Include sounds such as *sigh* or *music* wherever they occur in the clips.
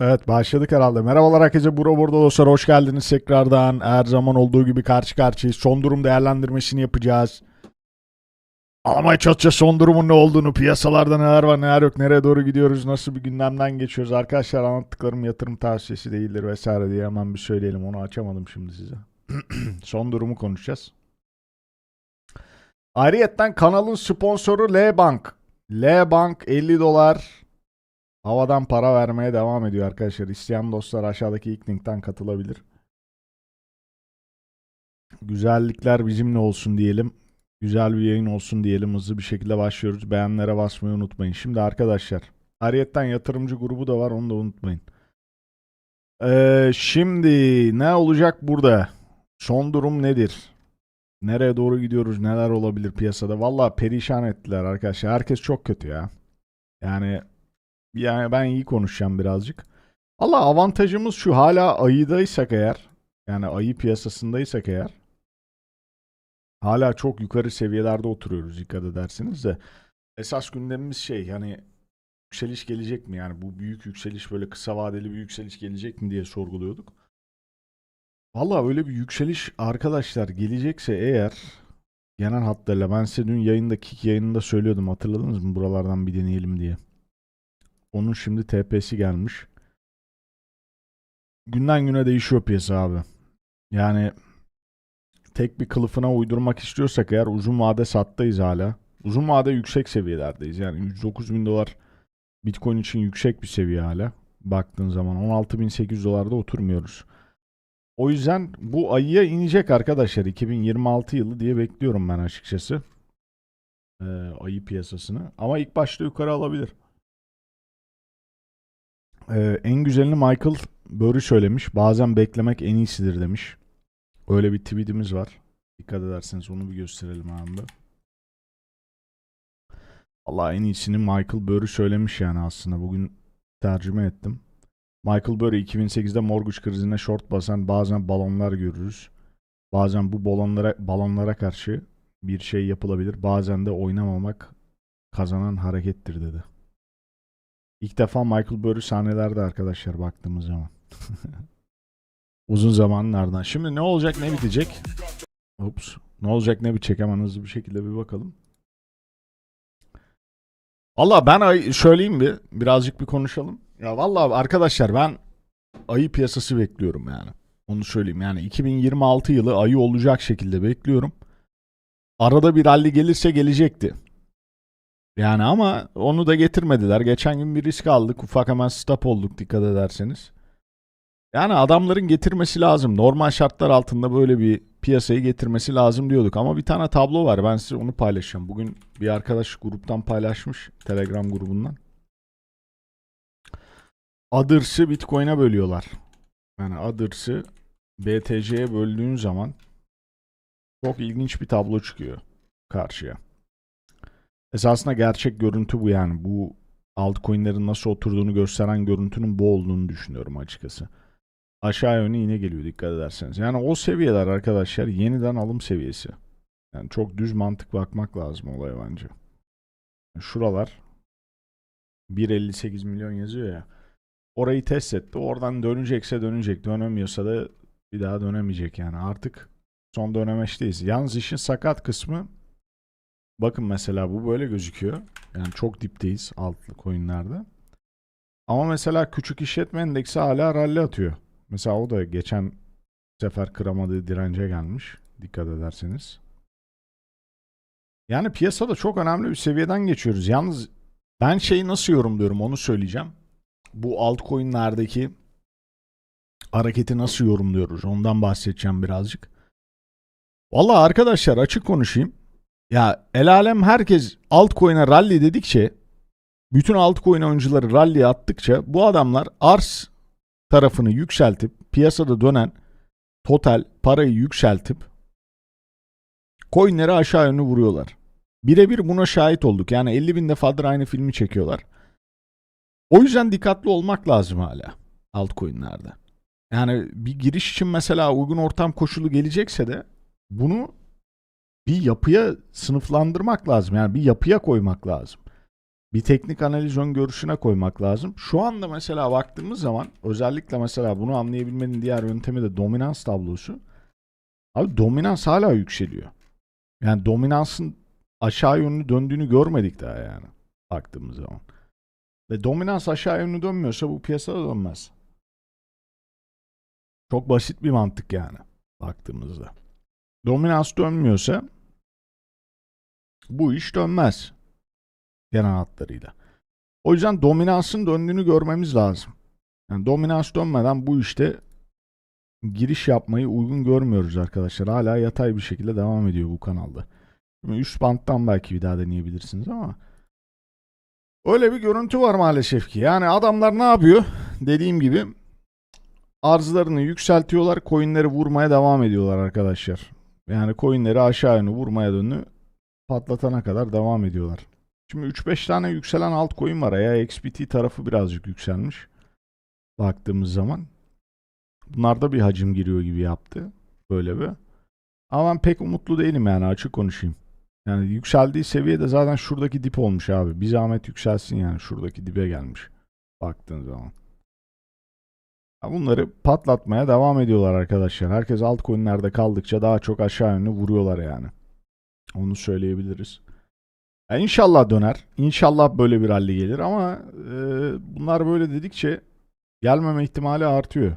Evet başladık herhalde. Merhabalar herkese. Bura burada dostlar. Hoş geldiniz tekrardan. Her zaman olduğu gibi karşı karşıyayız. Son durum değerlendirmesini yapacağız. Anlamaya çalışacağız son durumun ne olduğunu. Piyasalarda neler var neler yok. Nereye doğru gidiyoruz. Nasıl bir gündemden geçiyoruz. Arkadaşlar anlattıklarım yatırım tavsiyesi değildir vesaire diye hemen bir söyleyelim. Onu açamadım şimdi size. *clears throat* son durumu konuşacağız. Ayrıyetten kanalın sponsoru L-Bank. L-Bank 50 dolar havadan para vermeye devam ediyor arkadaşlar. İsteyen dostlar aşağıdaki ilk linkten katılabilir. Güzellikler bizimle olsun diyelim. Güzel bir yayın olsun diyelim. Hızlı bir şekilde başlıyoruz. Beğenlere basmayı unutmayın. Şimdi arkadaşlar Ariyetten yatırımcı grubu da var onu da unutmayın. Ee, şimdi ne olacak burada? Son durum nedir? Nereye doğru gidiyoruz? Neler olabilir piyasada? Valla perişan ettiler arkadaşlar. Herkes çok kötü ya. Yani yani ben iyi konuşacağım birazcık. Valla avantajımız şu hala ayıdaysak eğer yani ayı piyasasındaysak eğer hala çok yukarı seviyelerde oturuyoruz dikkat edersiniz de esas gündemimiz şey yani yükseliş gelecek mi yani bu büyük yükseliş böyle kısa vadeli bir yükseliş gelecek mi diye sorguluyorduk. Valla öyle bir yükseliş arkadaşlar gelecekse eğer genel hatlarıyla ben size dün yayındaki yayınında söylüyordum hatırladınız mı buralardan bir deneyelim diye. Onun şimdi TP'si gelmiş. Günden güne değişiyor piyasa abi. Yani tek bir kılıfına uydurmak istiyorsak eğer uzun vade sattayız hala. Uzun vade yüksek seviyelerdeyiz. Yani 109 bin dolar Bitcoin için yüksek bir seviye hala. Baktığın zaman 16.800 dolarda oturmuyoruz. O yüzden bu ayıya inecek arkadaşlar 2026 yılı diye bekliyorum ben açıkçası. Ee, ayı piyasasını. Ama ilk başta yukarı alabilir. Ee, en güzelini Michael Burry söylemiş. Bazen beklemek en iyisidir demiş. Öyle bir tweetimiz var. Dikkat ederseniz onu bir gösterelim abi. Allah en iyisini Michael Burry söylemiş yani aslında. Bugün tercüme ettim. Michael Burry 2008'de mortgage krizine short basan bazen balonlar görürüz. Bazen bu balonlara, balonlara karşı bir şey yapılabilir. Bazen de oynamamak kazanan harekettir dedi. İlk defa Michael Burry sahnelerde arkadaşlar baktığımız zaman. *laughs* Uzun zamanlardan. Şimdi ne olacak ne bitecek? Ups. Ne olacak ne bitecek hemen hızlı bir şekilde bir bakalım. Valla ben ay söyleyeyim bir. Birazcık bir konuşalım. Ya valla arkadaşlar ben ayı piyasası bekliyorum yani. Onu söyleyeyim. Yani 2026 yılı ayı olacak şekilde bekliyorum. Arada bir rally gelirse gelecekti. Yani ama onu da getirmediler. Geçen gün bir risk aldık. Ufak hemen stop olduk dikkat ederseniz. Yani adamların getirmesi lazım. Normal şartlar altında böyle bir piyasayı getirmesi lazım diyorduk. Ama bir tane tablo var. Ben size onu paylaşacağım. Bugün bir arkadaş gruptan paylaşmış. Telegram grubundan. Others'ı Bitcoin'e bölüyorlar. Yani Others'ı BTC'ye böldüğün zaman çok ilginç bir tablo çıkıyor karşıya. Esasında gerçek görüntü bu yani. Bu altcoin'lerin nasıl oturduğunu gösteren görüntünün bu olduğunu düşünüyorum açıkçası. Aşağı yönü yine geliyor dikkat ederseniz. Yani o seviyeler arkadaşlar yeniden alım seviyesi. Yani çok düz mantık bakmak lazım olaya bence. Şuralar 1.58 milyon yazıyor ya. Orayı test etti. Oradan dönecekse dönecek. Dönemiyorsa da bir daha dönemeyecek yani. Artık son dönemeçteyiz. Yalnız işin sakat kısmı bakın mesela bu böyle gözüküyor. Yani çok dipteyiz altlı coinlerde. Ama mesela küçük işletme endeksi hala rally atıyor. Mesela o da geçen sefer kıramadığı dirence gelmiş. Dikkat ederseniz. Yani piyasada çok önemli bir seviyeden geçiyoruz. Yalnız ben şeyi nasıl yorumluyorum onu söyleyeceğim. Bu altcoin'lerdeki hareketi nasıl yorumluyoruz? Ondan bahsedeceğim birazcık. Valla arkadaşlar açık konuşayım. Ya el alem herkes altcoin'e rally dedikçe bütün altcoin oyuncuları rally'e attıkça bu adamlar arz tarafını yükseltip piyasada dönen total parayı yükseltip coinleri aşağı yönlü vuruyorlar. Birebir buna şahit olduk. Yani 50 bin defadır aynı filmi çekiyorlar. O yüzden dikkatli olmak lazım hala altcoin'lerde. Yani bir giriş için mesela uygun ortam koşulu gelecekse de bunu bir yapıya sınıflandırmak lazım. Yani bir yapıya koymak lazım. bir teknik analiz öngörüsüne koymak lazım. Şu anda mesela baktığımız zaman özellikle mesela bunu anlayabilmenin diğer yöntemi de dominans tablosu. Abi dominans hala yükseliyor. Yani dominansın aşağı yönlü döndüğünü görmedik daha yani baktığımız zaman. Ve dominans aşağı yönlü dönmüyorsa bu piyasada dönmez. Çok basit bir mantık yani baktığımızda. Dominans dönmüyorsa bu iş dönmez genel hatlarıyla. O yüzden dominansın döndüğünü görmemiz lazım. Yani dominans dönmeden bu işte giriş yapmayı uygun görmüyoruz arkadaşlar. Hala yatay bir şekilde devam ediyor bu kanalda. Şimdi üst banttan belki bir daha deneyebilirsiniz ama öyle bir görüntü var maalesef ki. Yani adamlar ne yapıyor? Dediğim gibi arzlarını yükseltiyorlar, coinleri vurmaya devam ediyorlar arkadaşlar. Yani coinleri aşağı yönlü vurmaya dönü patlatana kadar devam ediyorlar. Şimdi 3-5 tane yükselen altcoin var. Ya XBT tarafı birazcık yükselmiş. Baktığımız zaman. Bunlarda bir hacim giriyor gibi yaptı. Böyle bir. Ama ben pek umutlu değilim yani açık konuşayım. Yani yükseldiği seviyede zaten şuradaki dip olmuş abi. Bir zahmet yükselsin yani şuradaki dibe gelmiş. Baktığın zaman. Bunları patlatmaya devam ediyorlar arkadaşlar. Herkes altcoin'lerde kaldıkça daha çok aşağı yönlü vuruyorlar yani. Onu söyleyebiliriz. Ya inşallah döner. İnşallah böyle bir halde gelir ama e, bunlar böyle dedikçe gelmeme ihtimali artıyor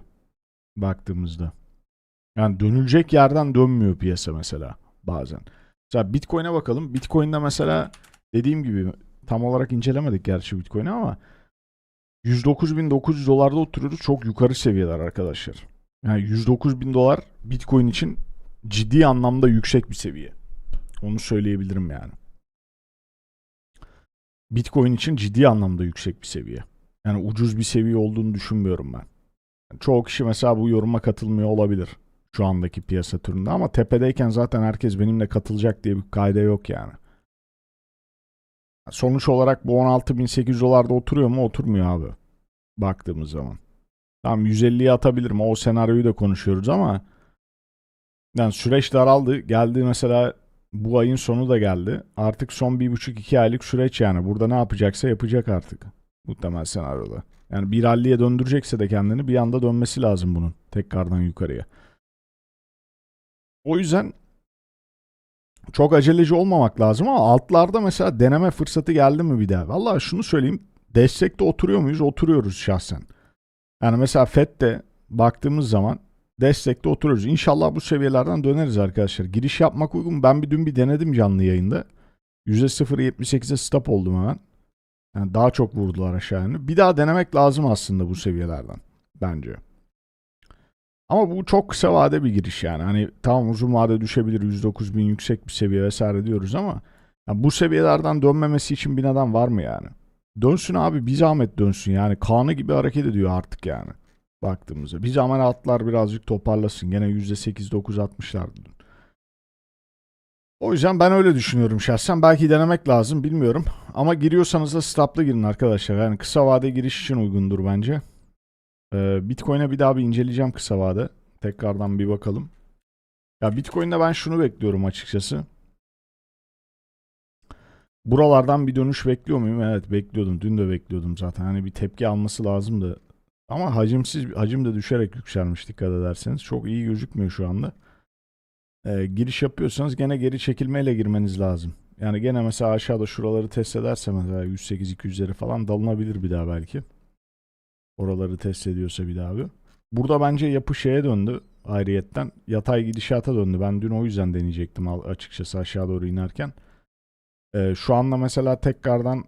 baktığımızda. Yani dönülecek yerden dönmüyor piyasa mesela bazen. Mesela Bitcoin'e bakalım. Bitcoin'de mesela dediğim gibi tam olarak incelemedik gerçi Bitcoin'i ama 109.900 dolarda oturuyoruz. Çok yukarı seviyeler arkadaşlar. Yani 109.000 dolar Bitcoin için ciddi anlamda yüksek bir seviye. Onu söyleyebilirim yani. Bitcoin için ciddi anlamda yüksek bir seviye. Yani ucuz bir seviye olduğunu düşünmüyorum ben. Çoğu kişi mesela bu yoruma katılmıyor olabilir şu andaki piyasa türünde ama tepedeyken zaten herkes benimle katılacak diye bir kaide yok yani. Sonuç olarak bu 16.800 dolarda oturuyor mu? Oturmuyor abi. Baktığımız zaman. Tamam 150'ye atabilirim. O senaryoyu da konuşuyoruz ama yani süreç daraldı. Geldi mesela bu ayın sonu da geldi. Artık son bir buçuk iki aylık süreç yani. Burada ne yapacaksa yapacak artık. Muhtemel senaryoda. Yani bir ralliye döndürecekse de kendini bir anda dönmesi lazım bunun. Tekrardan yukarıya. O yüzden çok aceleci olmamak lazım ama altlarda mesela deneme fırsatı geldi mi bir daha? Vallahi şunu söyleyeyim. Destekte oturuyor muyuz? Oturuyoruz şahsen. Yani mesela FED'de baktığımız zaman destekte oturuyoruz. İnşallah bu seviyelerden döneriz arkadaşlar. Giriş yapmak uygun. Ben bir dün bir denedim canlı yayında. %0.78'e stop oldum hemen. Yani daha çok vurdular aşağı yönlü. Bir daha denemek lazım aslında bu seviyelerden. Bence. Ama bu çok kısa vade bir giriş yani. Hani tamam uzun vade düşebilir 109 bin yüksek bir seviye vesaire diyoruz ama ya bu seviyelerden dönmemesi için bir neden var mı yani? Dönsün abi bir zahmet dönsün yani. Kanı gibi hareket ediyor artık yani. Baktığımızda. Bir zaman altlar birazcık toparlasın. Gene %8-9 atmışlardı. O yüzden ben öyle düşünüyorum şahsen. Belki denemek lazım bilmiyorum. Ama giriyorsanız da stopla girin arkadaşlar. Yani kısa vade giriş için uygundur bence. Ee, Bitcoin'e bir daha bir inceleyeceğim kısa vade. Tekrardan bir bakalım. Ya Bitcoin'de ben şunu bekliyorum açıkçası. Buralardan bir dönüş bekliyor muyum? Evet bekliyordum. Dün de bekliyordum zaten. Hani bir tepki alması lazımdı. Ama hacimsiz hacim de düşerek yükselmiş dikkat ederseniz. Çok iyi gözükmüyor şu anda. Ee, giriş yapıyorsanız gene geri çekilmeyle girmeniz lazım. Yani gene mesela aşağıda şuraları test ederse mesela 108-200'leri falan dalınabilir bir daha belki. Oraları test ediyorsa bir daha bir. Burada bence yapı şeye döndü ayrıyetten. Yatay gidişata döndü. Ben dün o yüzden deneyecektim açıkçası aşağı doğru inerken. Ee, şu anda mesela tekrardan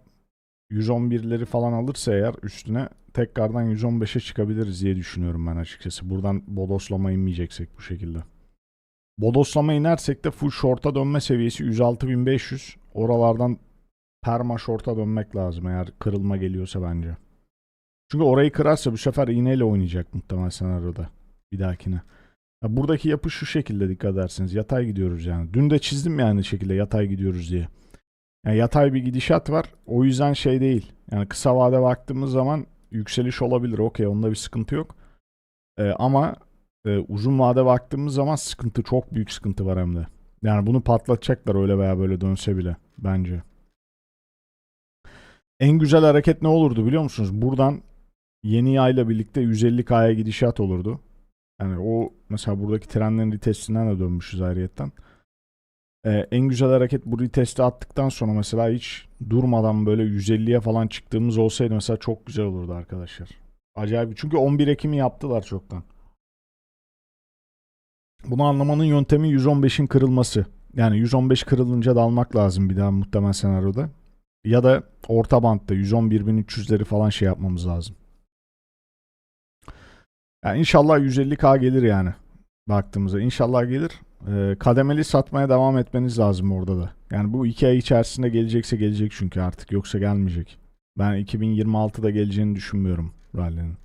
111'leri falan alırsa eğer üstüne tekrardan 115'e çıkabiliriz diye düşünüyorum ben açıkçası. Buradan bodoslama inmeyeceksek bu şekilde. Bodoslama inersek de full short'a dönme seviyesi 106.500. Oralardan perma short'a dönmek lazım eğer kırılma geliyorsa bence. Çünkü orayı kırarsa bu sefer iğneyle oynayacak muhtemel senaryoda. Bir dahakine. Ya buradaki yapı şu şekilde dikkat ederseniz. Yatay gidiyoruz yani. Dün de çizdim yani şekilde yatay gidiyoruz diye. Yani yatay bir gidişat var. O yüzden şey değil. Yani kısa vade baktığımız zaman yükseliş olabilir. Okey onda bir sıkıntı yok. Ee, ama e, uzun vade baktığımız zaman sıkıntı çok büyük sıkıntı var hem de. Yani bunu patlatacaklar öyle veya böyle dönse bile bence. En güzel hareket ne olurdu biliyor musunuz? Buradan yeni yayla birlikte 150K'ya gidişat olurdu. Yani o mesela buradaki trenlerin retestinden de dönmüşüz ayrıyetten. Ee, en güzel hareket bu retesti attıktan sonra mesela hiç durmadan böyle 150'ye falan çıktığımız olsaydı mesela çok güzel olurdu arkadaşlar. Acayip. Çünkü 11 Ekim'i yaptılar çoktan. Bunu anlamanın yöntemi 115'in kırılması. Yani 115 kırılınca da almak lazım bir daha muhtemel senaryoda. Ya da orta bantta 111.300'leri falan şey yapmamız lazım. Yani inşallah 150k gelir yani baktığımızda. İnşallah gelir. Ee, kademeli satmaya devam etmeniz lazım orada da. Yani bu iki ay içerisinde gelecekse gelecek çünkü artık yoksa gelmeyecek. Ben 2026'da geleceğini düşünmüyorum rally'nin.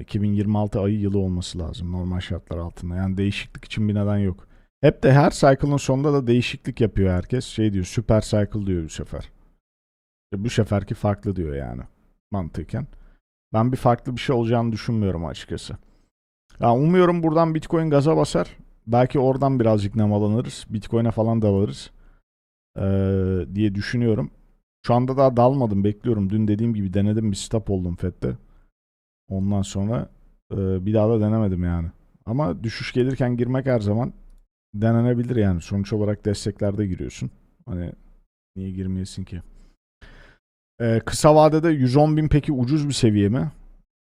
2026 ayı yılı olması lazım normal şartlar altında. Yani değişiklik için bir neden yok. Hep de her cycle'ın sonunda da değişiklik yapıyor herkes. Şey diyor süper cycle diyor bu sefer. E, Bu seferki farklı diyor yani mantıken. Ben bir farklı bir şey olacağını düşünmüyorum açıkçası. Ya umuyorum buradan Bitcoin gaza basar. Belki oradan birazcık nemalanırız. Bitcoin'e falan dalarız. Ee, diye düşünüyorum. Şu anda daha dalmadım bekliyorum. Dün dediğim gibi denedim bir stop oldum FED'de. Ondan sonra e, bir daha da denemedim yani. Ama düşüş gelirken girmek her zaman denenebilir yani. Sonuç olarak desteklerde giriyorsun. Hani niye girmeyesin ki? Ee, kısa vadede 110 bin peki ucuz bir seviye mi?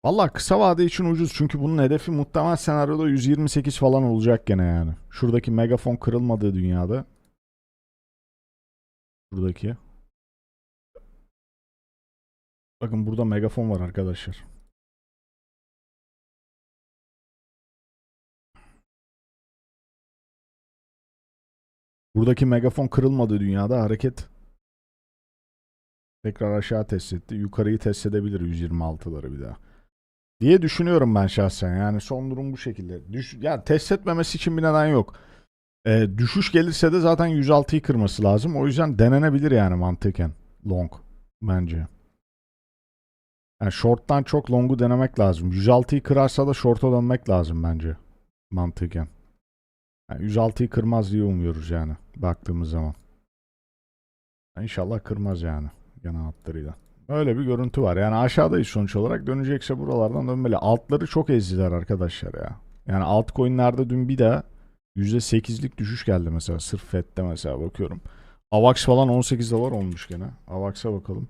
Valla kısa vade için ucuz çünkü bunun hedefi muhtemel senaryoda 128 falan olacak gene yani. Şuradaki megafon kırılmadığı dünyada. Buradaki. Bakın burada megafon var arkadaşlar. Buradaki megafon kırılmadığı dünyada hareket tekrar aşağı test etti. Yukarıyı test edebilir 126'ları bir daha. Diye düşünüyorum ben şahsen. Yani son durum bu şekilde. Düş ya test etmemesi için bir neden yok. Ee, düşüş gelirse de zaten 106'yı kırması lazım. O yüzden denenebilir yani mantıken. Long bence. Yani short'tan çok long'u denemek lazım. 106'yı kırarsa da short'a dönmek lazım bence. Mantıken. Yani 106'yı kırmaz diye umuyoruz yani baktığımız zaman. İnşallah kırmaz yani genel hatlarıyla. Öyle bir görüntü var. Yani aşağıdayız sonuç olarak. Dönecekse buralardan dönmeli. Altları çok ezdiler arkadaşlar ya. Yani altcoin'lerde dün bir daha %8'lik düşüş geldi mesela. Sırf FED'de mesela bakıyorum. AVAX falan 18 dolar olmuş gene. AVAX'a bakalım.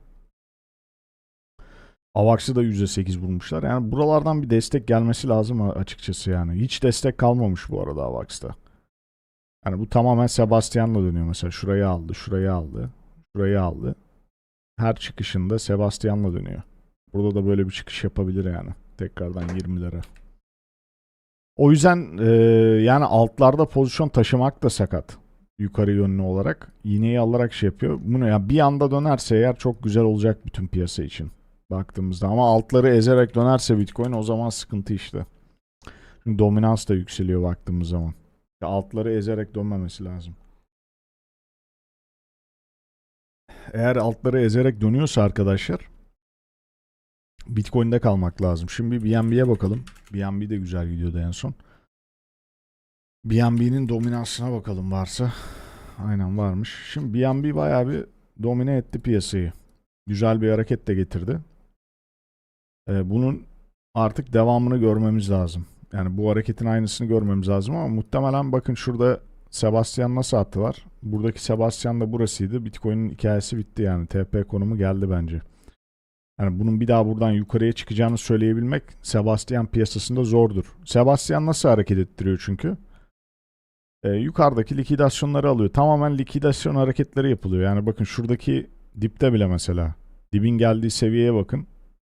AVAX'ı da %8 bulmuşlar. Yani buralardan bir destek gelmesi lazım açıkçası yani. Hiç destek kalmamış bu arada AVAX'ta. Yani bu tamamen Sebastian'la dönüyor mesela. Şurayı aldı, şurayı aldı, şurayı aldı. Her çıkışında Sebastian'la dönüyor. Burada da böyle bir çıkış yapabilir yani. Tekrardan 20'lere. O yüzden e, yani altlarda pozisyon taşımak da sakat. Yukarı yönlü olarak. İğneyi alarak şey yapıyor. Bunu ya bir anda dönerse eğer çok güzel olacak bütün piyasa için. Baktığımızda ama altları ezerek dönerse Bitcoin o zaman sıkıntı işte. Çünkü dominans da yükseliyor baktığımız zaman. Altları ezerek dönmemesi lazım. Eğer altları ezerek dönüyorsa arkadaşlar Bitcoin'de kalmak lazım. Şimdi BNB'ye bakalım. BNB de güzel gidiyordu en son. BNB'nin dominansına bakalım varsa. Aynen varmış. Şimdi BNB bayağı bir domine etti piyasayı. Güzel bir hareket de getirdi. Ee, bunun artık devamını görmemiz lazım. Yani bu hareketin aynısını görmemiz lazım ama muhtemelen bakın şurada Sebastian nasıl attılar? Buradaki Sebastian da burasıydı. Bitcoin'in hikayesi bitti yani. TP konumu geldi bence. Yani bunun bir daha buradan yukarıya çıkacağını söyleyebilmek Sebastian piyasasında zordur. Sebastian nasıl hareket ettiriyor çünkü? Ee, yukarıdaki likidasyonları alıyor. Tamamen likidasyon hareketleri yapılıyor. Yani bakın şuradaki dipte bile mesela. Dibin geldiği seviyeye bakın.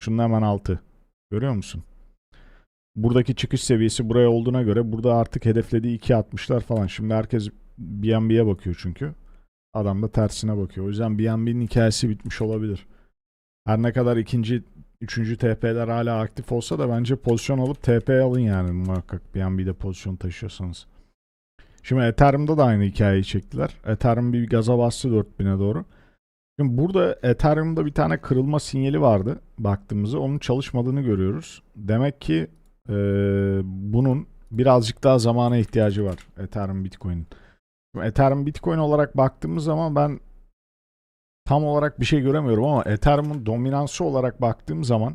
Şunun hemen altı. Görüyor musun? Buradaki çıkış seviyesi buraya olduğuna göre burada artık hedeflediği 2.60'lar falan. Şimdi herkes BNB'ye bakıyor çünkü. Adam da tersine bakıyor. O yüzden BNB'nin hikayesi bitmiş olabilir. Her ne kadar ikinci, üçüncü TP'ler hala aktif olsa da bence pozisyon alıp TP alın yani muhakkak BNB'de pozisyon taşıyorsanız. Şimdi Ethereum'da da aynı hikayeyi çektiler. Ethereum bir gaza bastı 4000'e doğru. Şimdi burada Ethereum'da bir tane kırılma sinyali vardı baktığımızda. Onun çalışmadığını görüyoruz. Demek ki e, bunun birazcık daha zamana ihtiyacı var Ethereum Bitcoin'in. Ethereum Bitcoin olarak baktığımız zaman ben tam olarak bir şey göremiyorum ama Ethereum'un dominansı olarak baktığım zaman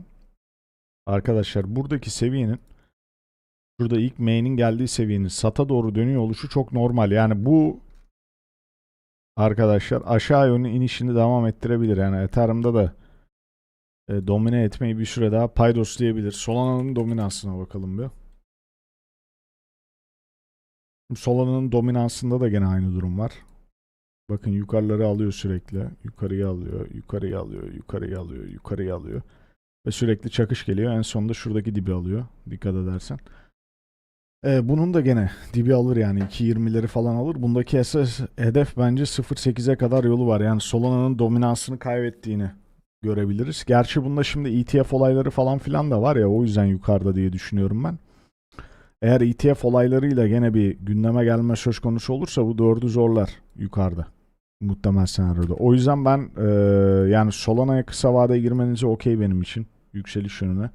arkadaşlar buradaki seviyenin şurada ilk main'in geldiği seviyenin SAT'a doğru dönüyor oluşu çok normal. Yani bu arkadaşlar aşağı yönlü inişini devam ettirebilir. Yani Ethereum'da da e, domine etmeyi bir süre daha paydos diyebilir. Solana'nın dominansına bakalım bir. Solana'nın dominansında da gene aynı durum var. Bakın yukarıları alıyor sürekli. Yukarıya alıyor, yukarıya alıyor, yukarıya alıyor, yukarıya alıyor. Ve sürekli çakış geliyor. En sonunda şuradaki dibi alıyor. Dikkat edersen. Ee, bunun da gene dibi alır yani 2.20'leri falan alır. Bundaki esas hedef bence 0.8'e kadar yolu var. Yani Solana'nın dominansını kaybettiğini görebiliriz. Gerçi bunda şimdi ETF olayları falan filan da var ya o yüzden yukarıda diye düşünüyorum ben. Eğer ETF olaylarıyla gene bir gündeme gelme söz konusu olursa bu dördü zorlar yukarıda. Muhtemel senaryoda. O yüzden ben e, yani Solana'ya kısa vadeye girmenize okey benim için. Yükseliş yönüne.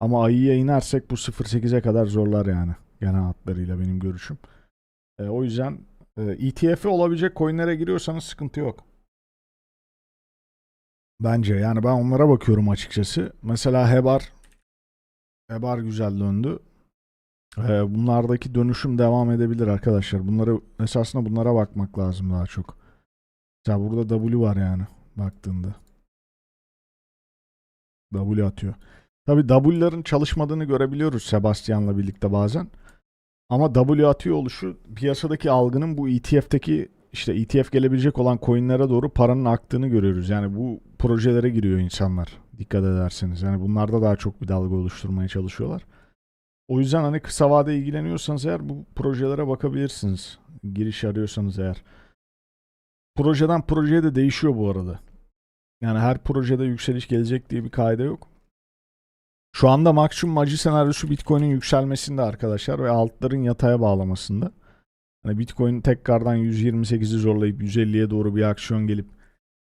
Ama ayıya inersek bu 0.8'e kadar zorlar yani. Genel hatlarıyla benim görüşüm. E, o yüzden e, ETF'i olabilecek coinlere giriyorsanız sıkıntı yok. Bence yani ben onlara bakıyorum açıkçası. Mesela Hebar Hebar güzel döndü. Ee, bunlardaki dönüşüm devam edebilir arkadaşlar. Bunları esasında bunlara bakmak lazım daha çok. Mesela burada W var yani baktığında. W atıyor. Tabii W'ların çalışmadığını görebiliyoruz Sebastian'la birlikte bazen. Ama W atıyor oluşu piyasadaki algının bu ETF'teki işte ETF gelebilecek olan coinlere doğru paranın aktığını görüyoruz. Yani bu projelere giriyor insanlar dikkat ederseniz. Yani bunlarda daha çok bir dalga oluşturmaya çalışıyorlar. O yüzden hani kısa vade ilgileniyorsanız eğer bu projelere bakabilirsiniz. Giriş arıyorsanız eğer. Projeden projeye de değişiyor bu arada. Yani her projede yükseliş gelecek diye bir kaide yok. Şu anda maksimum acı senaryosu Bitcoin'in yükselmesinde arkadaşlar ve altların yataya bağlamasında. Hani Bitcoin tekrardan 128'i zorlayıp 150'ye doğru bir aksiyon gelip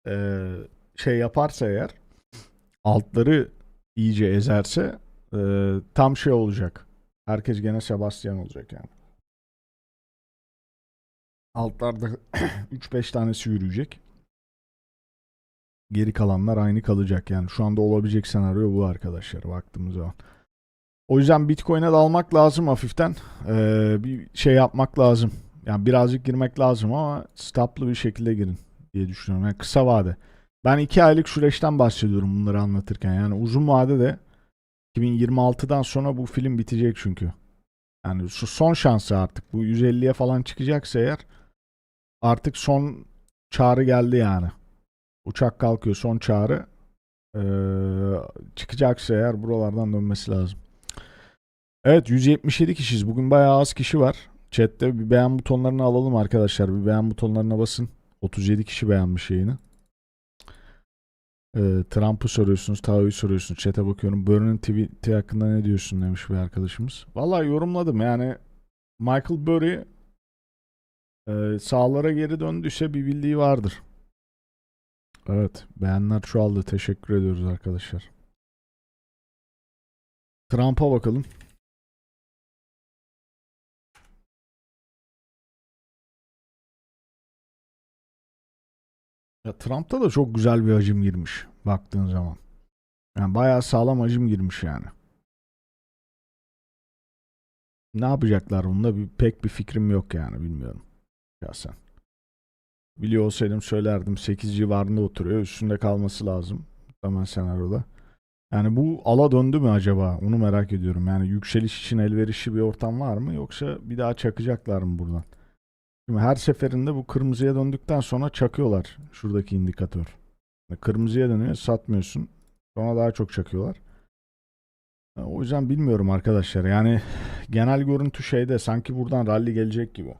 eee, şey yaparsa eğer altları iyice ezerse eee, tam şey olacak. Herkes gene Sebastian olacak yani. Altlarda *clears throat* 3-5 tanesi yürüyecek. Geri kalanlar aynı kalacak yani. Şu anda olabilecek senaryo bu arkadaşlar baktığımız zaman. O yüzden Bitcoin'e dalmak lazım hafiften. Ee, bir şey yapmak lazım. Yani birazcık girmek lazım ama stoplı bir şekilde girin diye düşünüyorum. Yani kısa vade. Ben 2 aylık süreçten bahsediyorum bunları anlatırken. Yani uzun vadede 2026'dan sonra bu film bitecek çünkü. Yani şu son şansı artık. Bu 150'ye falan çıkacaksa eğer artık son çağrı geldi yani. Uçak kalkıyor son çağrı. Ee, çıkacaksa eğer buralardan dönmesi lazım. Evet 177 kişiyiz. Bugün bayağı az kişi var. Chat'te bir beğen butonlarını alalım arkadaşlar. Bir beğen butonlarına basın. 37 kişi beğenmiş yayını. Ee, Trump'ı soruyorsunuz, Tao'yu soruyorsunuz. Chat'e bakıyorum. Burry'nin tweet'i hakkında ne diyorsun demiş bir arkadaşımız. Vallahi yorumladım yani. Michael Burry e, sağlara geri döndüyse bir bildiği vardır. Evet, beğenler çoğaldı. Teşekkür ediyoruz arkadaşlar. Trump'a bakalım. Ya Trump'ta da çok güzel bir hacim girmiş baktığın zaman. Yani bayağı sağlam hacim girmiş yani. Ne yapacaklar bunda bir, pek bir fikrim yok yani bilmiyorum. Şahsen. Biliyor olsaydım söylerdim 8 civarında oturuyor. Üstünde kalması lazım. Hemen senaryoda. Yani bu ala döndü mü acaba? Onu merak ediyorum. Yani yükseliş için elverişli bir ortam var mı? Yoksa bir daha çakacaklar mı buradan? Şimdi her seferinde bu kırmızıya döndükten sonra çakıyorlar. Şuradaki indikatör. Yani Kırmızıya dönüyor satmıyorsun. Sonra daha çok çakıyorlar. O yüzden bilmiyorum arkadaşlar. Yani genel görüntü şeyde sanki buradan rally gelecek gibi.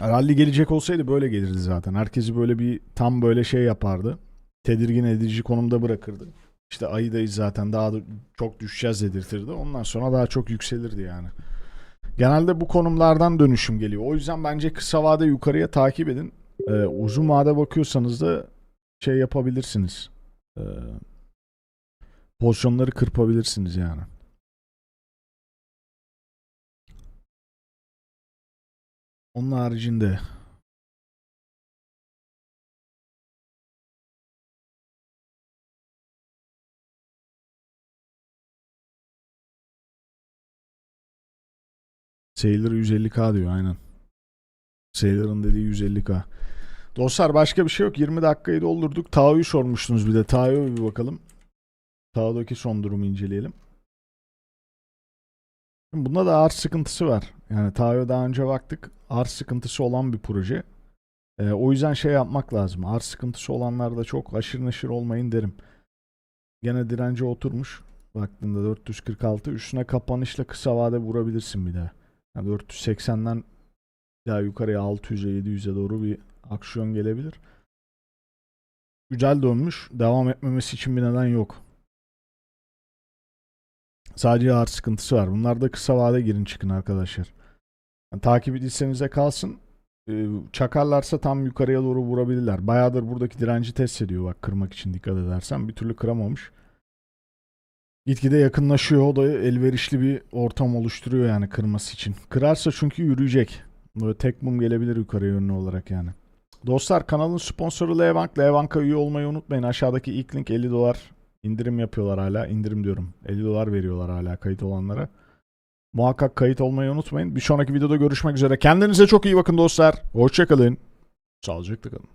Rally gelecek olsaydı böyle gelirdi zaten. Herkesi böyle bir tam böyle şey yapardı. Tedirgin edici konumda bırakırdı. İşte ayıdayız zaten daha da çok düşeceğiz dedirtirdi. Ondan sonra daha çok yükselirdi yani. Genelde bu konumlardan dönüşüm geliyor. O yüzden bence kısa vade yukarıya takip edin. Ee, uzun vade bakıyorsanız da şey yapabilirsiniz. Ee, pozisyonları kırpabilirsiniz yani. Onun haricinde Sailor 150k diyor aynen. Sailor'ın dediği 150k. Dostlar başka bir şey yok. 20 dakikayı doldurduk. Tao'yu sormuştunuz bir de. Tao'ya bir bakalım. Tao'daki son durumu inceleyelim. Bunda da arz sıkıntısı var. Yani Tao'ya daha önce baktık. Arz sıkıntısı olan bir proje. Ee, o yüzden şey yapmak lazım. Arz sıkıntısı olanlarda çok aşırı neşir olmayın derim. Gene direnci oturmuş. Baktığında 446. Üstüne kapanışla kısa vade vurabilirsin bir daha. Yani 480'den daha yukarıya 600'e 700'e doğru bir aksiyon gelebilir. Güzel dönmüş. Devam etmemesi için bir neden yok. Sadece ağır sıkıntısı var. Bunlar da kısa vade girin çıkın arkadaşlar. Yani takip edilsenize kalsın. Ee, çakarlarsa tam yukarıya doğru vurabilirler. Bayağıdır buradaki direnci test ediyor bak kırmak için dikkat edersen. Bir türlü kıramamış. Gitgide yakınlaşıyor. O da elverişli bir ortam oluşturuyor yani kırması için. Kırarsa çünkü yürüyecek. Böyle tek mum gelebilir yukarı yönlü olarak yani. Dostlar kanalın sponsoru Levank. Levank'a üye olmayı unutmayın. Aşağıdaki ilk link 50 dolar indirim yapıyorlar hala. İndirim diyorum. 50 dolar veriyorlar hala kayıt olanlara. Muhakkak kayıt olmayı unutmayın. Bir sonraki videoda görüşmek üzere. Kendinize çok iyi bakın dostlar. Hoşçakalın. Sağlıcakla kalın.